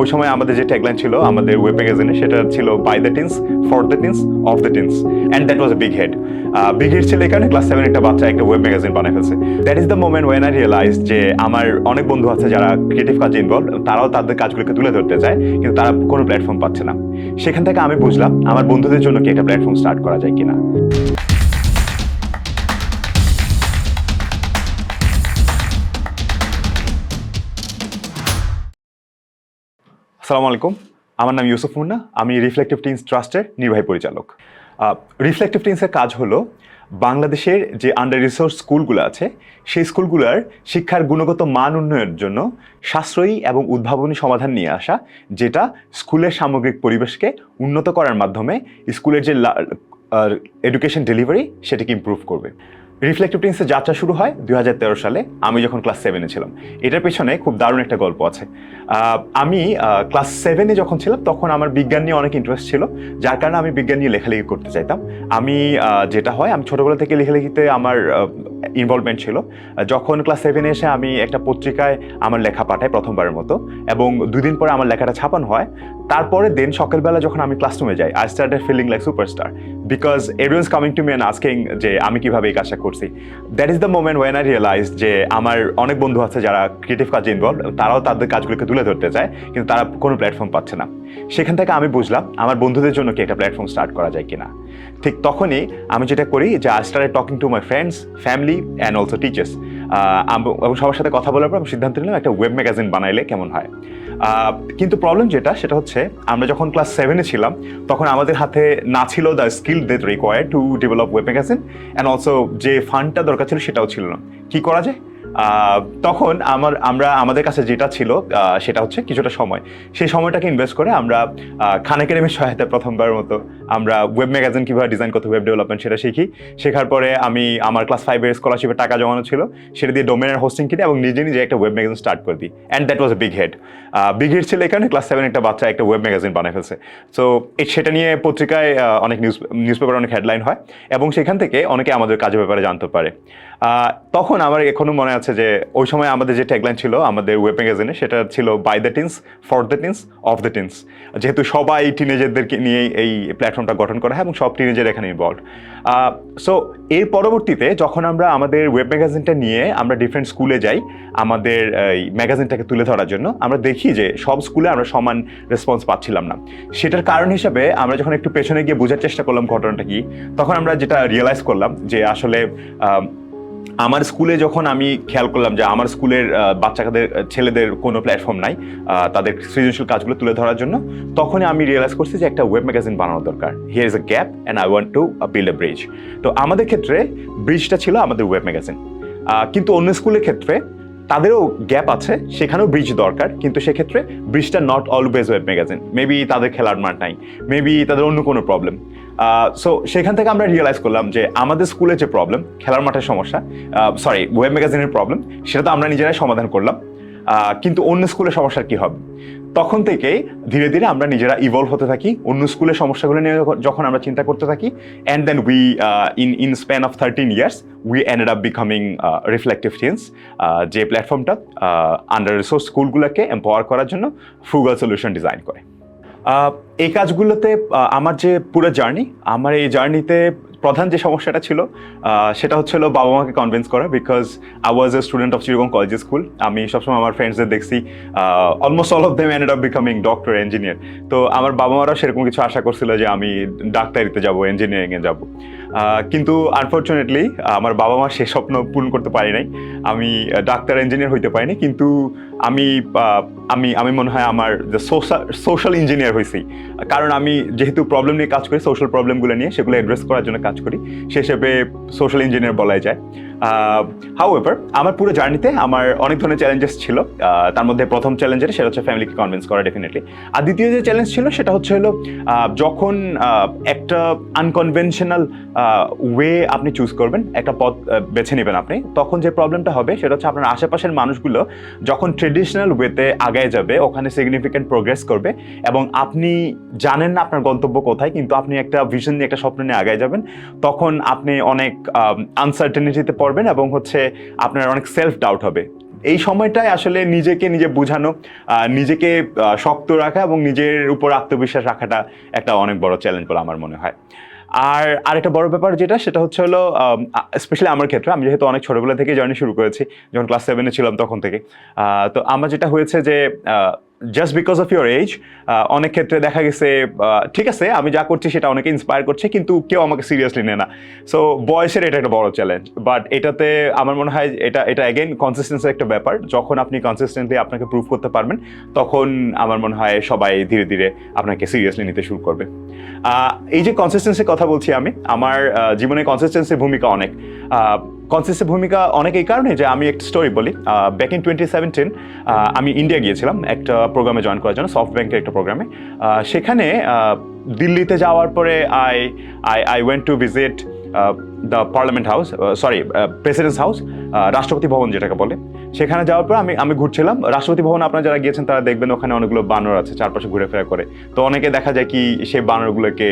ওই সময় আমাদের যে ট্যাগলাইন ছিল, আমাদের ওয়েব ম্যাগাজিনে সেটা ছিল by the teens for the teens of the teens and that was big head big head ছিল এখানে ক্লাস সেভেন একটা বাচ্চা একটা ওয়েব ম্যাগাজিন বানায় ফেলছে। That is the moment when I realise যে আমার অনেক বন্ধু আছে যারা ক্রিয়েটিভ কাজে ইনভলভ তারাও তাদের কাজগুলোকে তুলে ধরতে চায়, কিন্তু তারা কোনো প্ল্যাটফর্ম পাচ্ছে না। সেখান থেকে আমি বুঝলাম, আমার বন্ধুদের জন্য কি একটা প্ল্যাটফর্ম স্টার্ট করা যায় কিনা। আসসালামু আলাইকুম। আমার নাম ইউসুফ মুন্না। আমি রিফ্লেক্টিভ টিন্স ট্রাস্টের নির্বাহী পরিচালক। রিফ্লেক্টিভ টিন্সের কাজ হলো বাংলাদেশের যে আন্ডার রিসোর্স স্কুলগুলো আছে, সেই স্কুলগুলোর শিক্ষার গুণগত মান উন্নয়নের জন্য সাশ্রয়ী এবং উদ্ভাবনী সমাধান নিয়ে আসা, যেটা স্কুলের সামগ্রিক পরিবেশকে উন্নত করার মাধ্যমে স্কুলের যে এডুকেশন ডেলিভারি সেটাকে ইমপ্রুভ করবে। রিফ্লেক্টিভ টিন্সের যাত্রা শুরু হয় দু হাজার তেরো সালে। আমি যখন ক্লাস সেভেনে ছিলাম। এটার পেছনে খুব দারুণ একটা গল্প আছে। আমি ক্লাস সেভেনে যখন ছিলাম, তখন আমার বিজ্ঞান নিয়ে অনেক ইন্টারেস্ট ছিল। যার কারণে আমি বিজ্ঞান নিয়ে লেখালেখি করতে চাইতাম। আমি যেটা হয়, আমি ছোটোবেলা থেকে লেখালেখিতে আমার ইনভলভমেন্ট ছিল। যখন ক্লাস সেভেনে এসে আমি একটা পত্রিকায় আমার লেখা পাঠাই প্রথমবারের মতো এবং দুদিন পরে আমার লেখাটা ছাপানো হয়। তারপরে দিন সকালবেলা যখন আমি ক্লাসরুমে যাই I started feeling like superstar because everyone's coming to me and asking যে, আমি কীভাবে এই কাজটা করছি? That is the moment when I realise যে, আমার অনেক বন্ধু আছে যারা ক্রিয়েটিভ কাজে ইনভলভ তারাও তাদের কাজগুলোকে তুলে ধরতে চায়, কিন্তু তারা কোনো প্ল্যাটফর্ম পাচ্ছে না। সেখান থেকে আমি বুঝলাম, আমার বন্ধুদের জন্য কি একটা প্ল্যাটফর্ম স্টার্ট করা যায় কিনা। ঠিক তখনই আমি যেটা করি যে I started talking to my friends family and also teachers এবং সবার সাথে কথা বলার পর আমি সিদ্ধান্ত নিলাম, একটা ওয়েব ম্যাগাজিন বানাইলে কেমন হয়। কিন্তু প্রবলেম যেটা, সেটা হচ্ছে আমরা যখন ক্লাস সেভেনে ছিলাম, তখন আমাদের হাতে না ছিল the skill that require to develop web magazine and also যে ফান্ডটা দরকার ছিল সেটাও ছিল না। কি করা যায়? তখন আমার, আমরা, আমাদের কাছে যেটা ছিল সেটা হচ্ছে কিছুটা সময়। সেই সময়টাকে ইনভেস্ট করে আমরা খান একাডেমির সহায়তায় প্রথমবার মতো আমরা ওয়েব ম্যাগাজিন কীভাবে ডিজাইন করতে ওয়েব ডেভেলপমেন্ট সেটা শিখি। শেখার পরে আমি, আমার ক্লাস ফাইভের স্কলারশিপে টাকা জমানো ছিল। সেটা দিয়ে ডোমেনের হোস্টিং কিনে এবং নিজে নিজে একটা ওয়েব ম্যাগাজিন স্টার্ট করে দিই। And that was a big head big head ছিল এখানে ক্লাস সেভেন একটা বাচ্চা একটা ওয়েব ম্যাগাজিন বানিয়ে ফেলছে। সো সেটা নিয়ে পত্রিকায় অনেক নিউজ নিউজ পেপারে অনেক হেডলাইন হয় এবং সেখান থেকে অনেকে আমাদের কাজের ব্যাপারে জানতে পারে। তখন আমার এখনও মনে আছে যে ওই সময় আমাদের যে ট্যাগলাইন ছিল, আমাদের ওয়েব ম্যাগাজিনে সেটা ছিল by the teens for the teens of the teens যেহেতু সবাই টিনেজারদেরকে নিয়ে এই প্ল্যাটফর্মটা গঠন করা হয় এবং সব টিনেজার এখানে ইনভলভ সো এর পরবর্তীতে যখন আমরা আমাদের ওয়েব ম্যাগাজিনটা নিয়ে আমরা ডিফারেন্ট স্কুলে যাই, আমাদের এই ম্যাগাজিনটাকে তুলে ধরার জন্য, আমরা দেখি যে সব স্কুলে আমরা সমান রেসপন্স পাচ্ছিলাম না। সেটার কারণ হিসাবে আমরা যখন একটু পেছনে গিয়ে বোঝার চেষ্টা করলাম ঘটনাটা কি, তখন আমরা যেটা রিয়েলাইজ করলাম যে আসলে আমার স্কুলে যখন আমি খেয়াল করলাম যে আমার স্কুলের বাচ্চাদের, ছেলেদের কোনো প্ল্যাটফর্ম নাই তাদের সৃজনশীল কাজগুলো তুলে ধরার জন্য, তখনই আমি রিয়েলাইজ করছি যে একটা ওয়েব ম্যাগাজিন বানানো দরকার। Here is a gap and I want to build a bridge তো আমাদের ক্ষেত্রে ব্রিজটা ছিল আমাদের ওয়েব ম্যাগাজিন কিন্তু অন্য স্কুলের ক্ষেত্রে তাদেরও গ্যাপ আছে, সেখানেও ব্রিজ দরকার। কিন্তু সেক্ষেত্রে ব্রিজটা not always web magazine maybe তাদের খেলার মাঠ নাই। মেবি তাদের অন্য কোনো প্রবলেম সো সেখান থেকে আমরা রিয়েলাইজ করলাম যে আমাদের স্কুলের যে প্রবলেম খেলার মাঠের সমস্যা সরি ওয়েব ম্যাগাজিনের প্রবলেম সেটা তো আমরা নিজেরাই সমাধান করলাম। কিন্তু অন্য স্কুলের সমস্যার কি হবে? তখন থেকে ধীরে ধীরে আমরা নিজেরা ইভলভ হতে থাকি, অন্য স্কুলের সমস্যাগুলো নিয়ে যখন- আমরা চিন্তা করতে থাকি and then we in in span of thirteen years we ended up becoming reflective change যে প্ল্যাটফর্মটা আন্ডার রিসোর্স স্কুলগুলোকে এম্পাওয়ার করার জন্য ফ্রুগাল সলিউশন ডিজাইন করে। এই কাজগুলোতে আমার যে পুরো জার্নি, আমার এই জার্নিতে প্রধান যে সমস্যাটা ছিল সেটা হচ্ছিল বাবা মাকে কনভিন্স করা because I was a student of চিরকম college school আমি সবসময় আমার ফ্রেন্ডসদের দেখছি almost all of them end of becoming doctor engineer তো আমার বাবা মারাও সেরকম কিছু আশা করছিল যে আমি ডাক্তারিতে যাব ইঞ্জিনিয়ারিংয়ে যাব। কিন্তু আনফর্চুনেটলি আমার বাবা মা সে স্বপ্ন পূরণ করতে পারি নাই। আমি ডাক্তার ইঞ্জিনিয়ার হইতে পারিনি কিন্তু আমি আমি আমি মনে হয় আমার যে সোশ্যাল সোশ্যাল ইঞ্জিনিয়ার হয়েছি কারণ আমি যেহেতু প্রবলেম নিয়ে কাজ করি সোশ্যাল প্রবলেমগুলো নিয়ে, সেগুলো অ্যাড্রেস করার জন্য কাজ করি। সে হিসেবে সোশ্যাল ইঞ্জিনিয়ার বলাই যায়। হাউ এভার আমার পুরো জার্নিতে আমার অনেক ধরনের চ্যালেঞ্জেস ছিল। তার মধ্যে প্রথম চ্যালেঞ্জ যেটা সেটা হচ্ছে ফ্যামিলিকে কনভিন্স করা ডেফিনেটলি আর দ্বিতীয় যে চ্যালেঞ্জ ছিল সেটা হচ্ছে হলো যখন একটা আনকনভেনশনাল ওয়ে আপনি চুজ করবেন, একটা পথ বেছে নেবেন আপনি, তখন যে প্রবলেমটা হবে সেটা হচ্ছে আপনার আশেপাশের মানুষগুলো যখন ট্রেডিশনাল ওয়েতে আগায় যাবে, ওখানে সিগনিফিক্যান্ট প্রোগ্রেস করবে এবং আপনি জানেন না আপনার গন্তব্য কোথায়, কিন্তু আপনি একটা ভিশন নিয়ে, একটা স্বপ্ন নিয়ে আগায় যাবেন, তখন আপনি অনেক আনসার্টেনিটিতে পড়বেন এবং হচ্ছে আপনার অনেক সেলফ ডাউট হবে। এই সময়টায় আসলে নিজেকে নিজে বোঝানো নিজেকে শক্ত রাখা এবং নিজের উপর আত্মবিশ্বাস রাখাটা একটা অনেক বড় চ্যালেঞ্জ বলে আমার মনে হয়। আর আরেকটা বড় ব্যাপার যেটা, সেটা হচ্ছে হলো স্পেশালি আমার ক্ষেত্রে, আমি যেহেতু অনেক ছোটবেলা থেকে জার্নি শুরু করেছি, যখন ক্লাস সেভেনে ছিলাম তখন থেকে তো আমার যেটা হয়েছে যে just because of your age অনেক ক্ষেত্রে দেখা গেছে ঠিক আছে, আমি যা করছি সেটা অনেকে ইন্সপায়ার করছে, কিন্তু কেউ আমাকে সিরিয়াসলি নেয় না। সো বয়সের এটা একটা বড় চ্যালেঞ্জ বাট এটাতে আমার মনে হয় এটা এটা অ্যাগেন কনসিস্টেন্সি একটা ব্যাপার। যখন আপনি কনসিস্টেন্টলি আপনাকে প্রুভ করতে পারবেন, তখন আমার মনে হয় সবাই ধীরে ধীরে আপনাকে সিরিয়াসলি নিতে শুরু করবে। এই যে কনসিস্টেন্সির কথা বলছি আমি, আমার জীবনে কনসিস্টেন্সির ভূমিকা অনেক। কনসিস্টেন্সির ভূমিকা অনেক এই কারণে যে আমি একটা স্টোরি বলি। ব্যাক ইন টোয়েন্টি সেভেন্টিন আমি ইন্ডিয়া গিয়েছিলাম একটা প্রোগ্রামে জয়েন করার জন্য সফট ব্যাংকের একটা প্রোগ্রামে সেখানে দিল্লিতে যাওয়ার পরে I I I went to visit the parliament house sorry president's house Rashtrapati Bhavan যেটাকে বলে। সেখানে যাওয়ার পর আমি আমি ঘুরছিলাম। রাষ্ট্রপতি ভবন আপনারা যারা গিয়েছেন, তারা দেখবেন ওখানে অনেকগুলো বানর আছে, চারপাশে ঘুরে ফেরা করে। তো অনেকে দেখা যায় কি, সেই বানরগুলোকে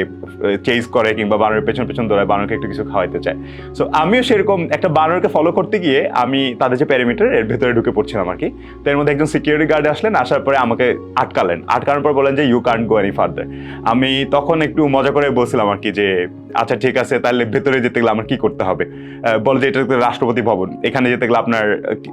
চেজ করে কিংবা বানরের পেছন পেছন দৌড়ায়, বানরকে একটু কিছু খাওয়াইতে চায়। সো আমিও সেরকম একটা বানরকে ফলো করতে গিয়ে আমি তাদের যে প্যারামিটার এর ভেতরে ঢুকে পড়ছিলাম আর কি। তো এর মধ্যে একজন সিকিউরিটি গার্ড আসলেন, আসার পরে আমাকে আটকালেন। আটকানোর পর বলেন যে you can't go any further আমি তখন একটু মজা করে বলছিলাম আর কি যে আচ্ছা ঠিক আছে তাহলে ভেতরে যেতে গেলে আমার কি করতে হবে? বলে যে, এটা রাষ্ট্রপতি ভবন। এখানে যেতে গেলে আপনার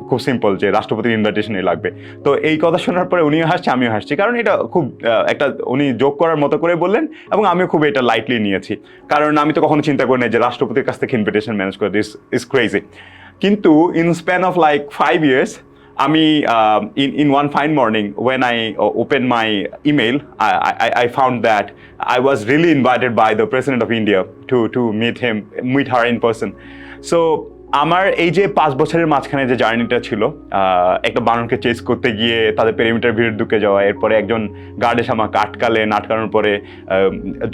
খুব সিম্পল যে রাষ্ট্রপতির ইনভাইটেশনই লাগবে। তো এই কথা শোনার পরে উনিও হাসছে, আমিও হাসছি। কারণ এটা খুব একটা উনি যোগ করার মতো করে বললেন এবং আমিও খুব এটা লাইটলি নিয়েছি। কারণ আমি তো কখনো চিন্তা করি না যে রাষ্ট্রপতির কাছ থেকে ইনভিটেশন ম্যানেজ করে দিস ইজ ক্রেজি কিন্তু in span of like five years আমি in in one fine morning when I open my email I found that I was really invited by the president of India to to meet him meet her in person so আমার এই যে পাঁচ বছরের মাঝখানে যে জার্নিটা ছিল একটা বানরকে চেস করতে গিয়ে তাদের পেরিমিটার ভিড় ঢুকে যাওয়া, এরপরে একজন গার্ড এসে আমাকে আটকালেন আটকানোর পরে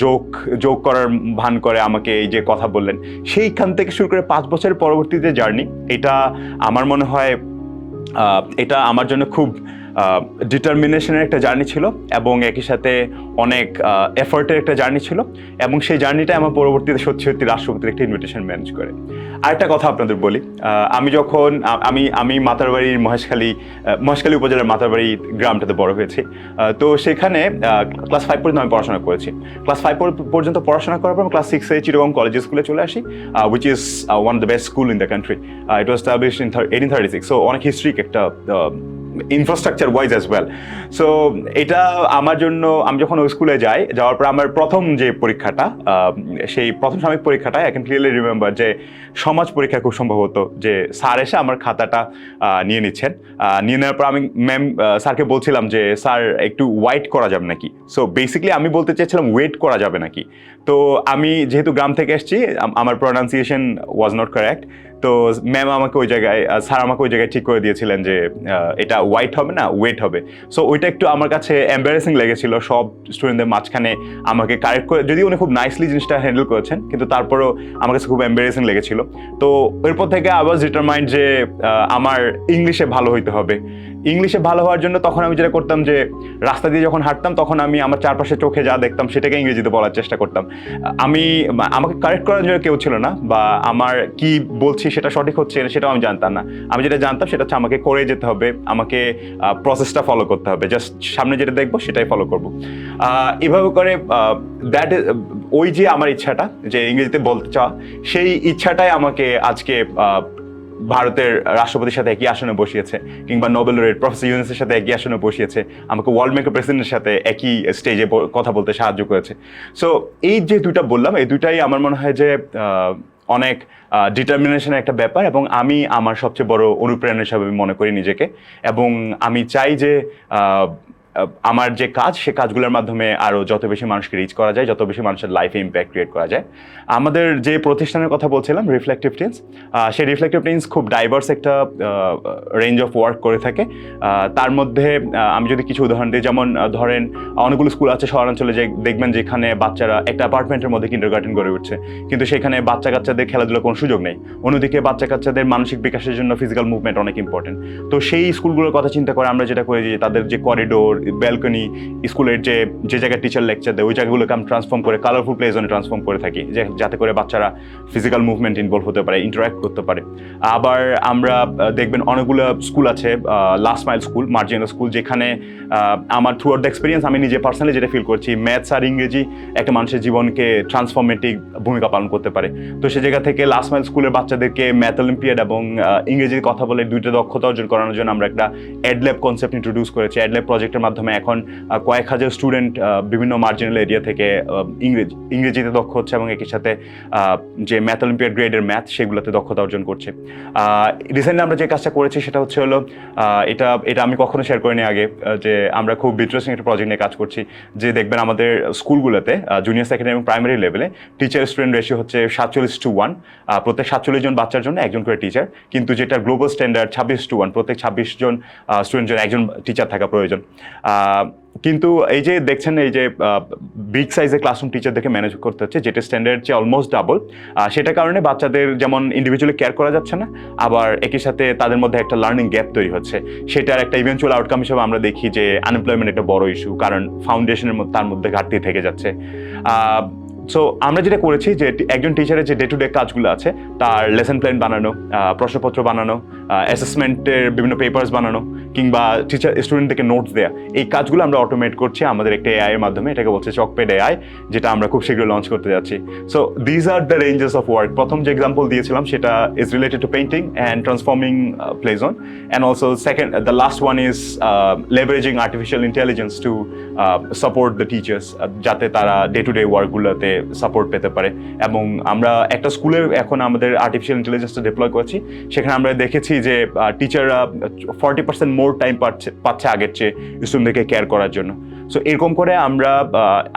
যোগ যোগ করার ভান করে আমাকে এই যে কথা বললেন। সেইখান থেকে শুরু করে পাঁচ বছরের পরবর্তী যে জার্নি, এটা আমার মনে হয় এটা আমার জন্য খুব ডিটারমিনেশনের একটা জার্নি ছিল এবং একই সাথে অনেক এফোর্টের একটা জার্নি ছিল এবং সেই জার্নিটা আমার পরবর্তীতে সত্যি সত্যি রাষ্ট্রপতির একটা ইনভিটেশন ম্যানেজ করে। আরেকটা কথা আপনাদের বলি আমি যখন আমি আমি মাতারবাড়ির মহেশখালী মহেশখালী উপজেলার মাতারবাড়ি গ্রামটাতে বড় হয়েছি। তো সেখানে ক্লাস ফাইভ পর্যন্ত আমি পড়াশোনা করেছি। ক্লাস ফাইভ পর্যন্ত পড়াশোনা করার পর আমি ক্লাস সিক্সে চিরগং কলেজ স্কুলে চলে আসি which is one of the best school in the country it was establish in eighteen thirty six so অনেক হিস্ট্রিক একটা infrastructure wise as well so এটা আমার জন্য, আমি যখন ওই স্কুলে যাই, যাওয়ার পর আমার প্রথম যে পরীক্ষাটা সেই প্রথম সাময়িক পরীক্ষাটা আই ক্যান ক্লিয়ারলি রিমেম্বার যে সমাজ পরীক্ষা খুব সম্ভবত যে স্যার এসে আমার খাতাটা নিয়ে নিচ্ছেন। নিয়ে নেওয়ার পর আমি ম্যাম স্যারকে বলছিলাম যে, স্যার, একটু ওয়াইট করা যাবে নাকি? সো বেসিক্যালি আমি বলতে চেয়েছিলাম ওয়েট করা যাবে নাকি? তো আমি যেহেতু গ্রাম থেকে এসেছি আমার প্রোনাউন্সিয়েশন ওয়াজ নট কারেক্ট তো ম্যাম আমাকে ওই জায়গায় স্যার আমাকে ওই জায়গায় ঠিক করে দিয়েছিলেন যে এটা হোয়াইট হবে না ওয়েট হবে। সো ওইটা একটু আমার কাছে এম্বারেসিং লেগেছিল। সব স্টুডেন্টদের মাঝখানে আমাকে কারেক্ট করে যদি উনি খুব নাইসলি জিনিসটা হ্যান্ডেল করেছেন, কিন্তু তারপরও আমার কাছে খুব এম্বারেসিং লেগেছিল। তো, এরপর থেকে ওয়াজ ডিটারমাইন্ড যে আমার ইংলিশে ভালো হইতে হবে। ইংলিশে ভালো হওয়ার জন্য তখন আমি যেটা করতাম যে, রাস্তা দিয়ে যখন হাঁটতাম, তখন আমি আমার চারপাশে চোখে যা দেখতাম, সেটাকে ইংরেজিতে বলার চেষ্টা করতাম। আমি আমাকে কারেক্ট করার জন্য কেউ ছিল না, বা আমার কি বলছি সেটা সঠিক হচ্ছে সেটাও আমি জানতাম না। আমি যেটা জানতাম সেটা হচ্ছে আমাকে করে যেতে হবে, আমাকে প্রসেসটা ফলো করতে হবে। জাস্ট সামনে যেটা দেখব সেটাই ফলো করব। এভাবে করে দ্যাট ওই যে আমার ইচ্ছাটা, যে ইংরেজিতে বলতে চাওয়া, সেই ইচ্ছাটাই আমাকে আজকে ভারতের রাষ্ট্রপতির সাথে একই আসনে বসিয়েছে, কিংবা নোবেল laureate প্রফেসর ইউনুসের সাথে একই আসনে বসিয়েছে, আমাকে ওয়ার্ল্ড মেকার প্রেসিডেন্টের সাথে একই স্টেজে কথা বলতে সাহায্য করেছে। সো এই যে দুইটা বললাম, এই দুইটাই আমার মনে হয় যে অনেক ডিটারমিনেশনের একটা ব্যাপার এবং আমি আমার সবচেয়ে বড় অনুপ্রেরণা হিসাবে মনে করি নিজেকে এবং আমি চাই যে আমার যে কাজ, সে কাজগুলোর মাধ্যমে আরও যত বেশি মানুষকে রিচ করা যায়, যত বেশি মানুষের লাইফে ইম্প্যাক্ট ক্রিয়েট করা যায়। আমাদের যে প্রতিষ্ঠানের কথা বলছিলাম রিফ্লেক্টিভ টিন্স সেই রিফ্লেক্টিভ টিন্স খুব ডাইভার্স একটা রেঞ্জ অফ ওয়ার্ক করে থাকে। তার মধ্যে আমি যদি কিছু উদাহরণ দিই, যেমন ধরেন, অনেকগুলো স্কুল আছে শহরাঞ্চলে যে দেখবেন যেখানে বাচ্চারা একটা অ্যাপার্টমেন্টের মধ্যে কিন্ডার গার্ডেন গড়ে উঠছে। কিন্তু সেখানে বাচ্চা কাচ্চাদের খেলাধুলার কোনো সুযোগ নেই। অন্যদিকে বাচ্চা কাচ্চাদের মানসিক বিকাশের জন্য ফিজিক্যাল মুভমেন্ট অনেক ইম্পর্টেন্ট তো সেই স্কুলগুলোর কথা চিন্তা করে আমরা যেটা করি যে তাদের যে করিডোর ব্যালকনি স্কুলের যে যে জায়গায় টিচার লেকচার দেয় ওই জায়গাগুলোকে আমি ট্রান্সফর্ম করে কালারফুল প্লে জোনে ট্রান্সফর্ম করে থাকি যে যাতে করে বাচ্চারা ফিজিক্যাল মুভমেন্ট ইনভলভ হতে পারে ইন্টারাক্ট করতে পারে। আবার আমরা দেখবেন অনেকগুলো স্কুল আছে last mile school marginal school যেখানে আমার থ্রু আউট দ্য এক্সপিরিয়েন্স আমি নিজে পার্সোনালি যেটা ফিল করছি ম্যাথস আর ইংরেজি একটা মানুষের জীবনকে ট্রান্সফরমেটিভ ভূমিকা পালন করতে পারে। তো সে জায়গা থেকে লাস্ট মাইল স্কুলের বাচ্চাদেরকে ম্যাথ অলিম্পিয়াড এবং আহ, ইংরেজি কথা বলে দুইটা দক্ষতা অর্জন করানোর জন্য আমরা একটা অ্যাডল্যাব কনসেপ্ট ইন্ট্রোডিউস করেছি। অ্যাডল্যাব প্রজেক্টের মাধ্যমে এখন কয়েক হাজার স্টুডেন্ট বিভিন্ন মার্জিনাল এরিয়া থেকে ইংরেজি, ইংরেজিতে দক্ষ হচ্ছে এবং একই সাথে যে ম্যাথ অলিম্পিয়াড গ্রেডের ম্যাথ সেগুলোতে দক্ষতা অর্জন করছে। রিসেন্টলি আমরা যে কাজটা করেছি সেটা হচ্ছে হলো এটা এটা আমি কখনো শেয়ার করিনি আগে যে আমরা খুব ইন্টারেস্টিং একটা প্রজেক্ট নিয়ে কাজ করছি, যে দেখবেন আমাদের স্কুলগুলোতে জুনিয়র সেকেন্ডারি এবং প্রাইমারি লেভেলে টিচার স্টুডেন্ট রেশিও হচ্ছে সাতচল্লিশ টু ওয়ান প্রত্যেক সাতচল্লিশ জন বাচ্চার জন্য একজন করে টিচার কিন্তু যেটা গ্লোবাল স্ট্যান্ডার্ড ছাব্বিশ টু ওয়ান প্রত্যেক ছাব্বিশ জন স্টুডেন্ট জন্য একজন টিচার থাকা প্রয়োজন। কিন্তু এই যে দেখছেন, এই যে বিগ সাইজের ক্লাসরুম টিচার দেখে ম্যানেজ করতে হচ্ছে, যেটা স্ট্যান্ডার্ড চেয়ে অলমোস্ট ডাবল সেটা কারণে বাচ্চাদের যেমন ইন্ডিভিজুয়ালি কেয়ার করা যাচ্ছে না, আবার একই সাথে তাদের মধ্যে একটা লার্নিং গ্যাপ তৈরি হচ্ছে। সেটার একটা ইভেন্চুয়াল আউটকাম হিসেবে আমরা দেখি যে আনএমপ্লয়মেন্ট একটা বড় ইস্যু কারণ ফাউন্ডেশনের তার মধ্যে ঘাটতি থেকে যাচ্ছে। সো আমরা যেটা করেছি যে একজন টিচারের যে ডে টু ডে কাজগুলো আছে, তার লেসন প্ল্যান বানানো প্রশ্নপত্র বানানো অ্যাসেসমেন্টের বিভিন্ন পেপার্স বানানো, কিংবা টিচার স্টুডেন্টদেরকে নোটস দেওয়া এই কাজগুলো আমরা অটোমেট করছি আমাদের একটা এআই এর মাধ্যমে, এটাকে বলছে চকপেড এআই যেটা আমরা খুব শীঘ্রই লঞ্চ করতে যাচ্ছি। So these are the ranges of work প্রথম যে এক্সাম্পল দিয়েছিলাম, সেটা is related to painting and transforming play zone and also second the last one is leveraging artificial intelligence to support the teachers যাতে তারা day to day ওয়ার্কগুলোতে support পেতে পারে। এবং আমরা একটা স্কুলে এখন আমাদের আর্টিফিশিয়াল ইন্টেলিজেন্সটা ডিপ্লয় করেছি। সেখানে আমরা দেখেছি যে টিচাররা ফর্টি পার্সেন্ট মোর টাইম পাচ্ছে পাচ্ছে আগের চেয়ে স্টুডেন্টদেরকে কেয়ার করার জন্য। সো এরকম করে আমরা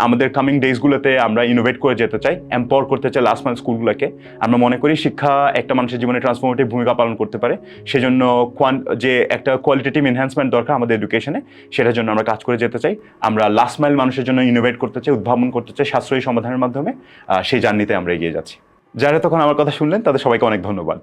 আমাদের কামিং ডেজগুলোতে আমরা ইনোভেট করে যেতে চাই এম্পাওয়ার করতে চাই লাস্ট মান্থ স্কুলগুলোকে আমরা মনে করি শিক্ষা একটা মানুষের জীবনে ট্রান্সফরমেটিভ ভূমিকা পালন করতে পারে। সেজন্য কোয়ান যে একটা কোয়ালিটেটিভ এনহ্যান্সমেন্ট দরকার আমাদের এডুকেশনে সেটার জন্য আমরা কাজ করে যেতে চাই। আমরা লাস্ট মাইল মানুষের জন্য ইনোভেট করতে চাই, উদ্ভাবন করতে চাই সাশ্রয়ী সমাধানের মাধ্যমে সেই জার্নিতে আমরা এগিয়ে যাচ্ছি। যারা তখন আমার কথা শুনলেন, তাদের সবাইকে অনেক ধন্যবাদ।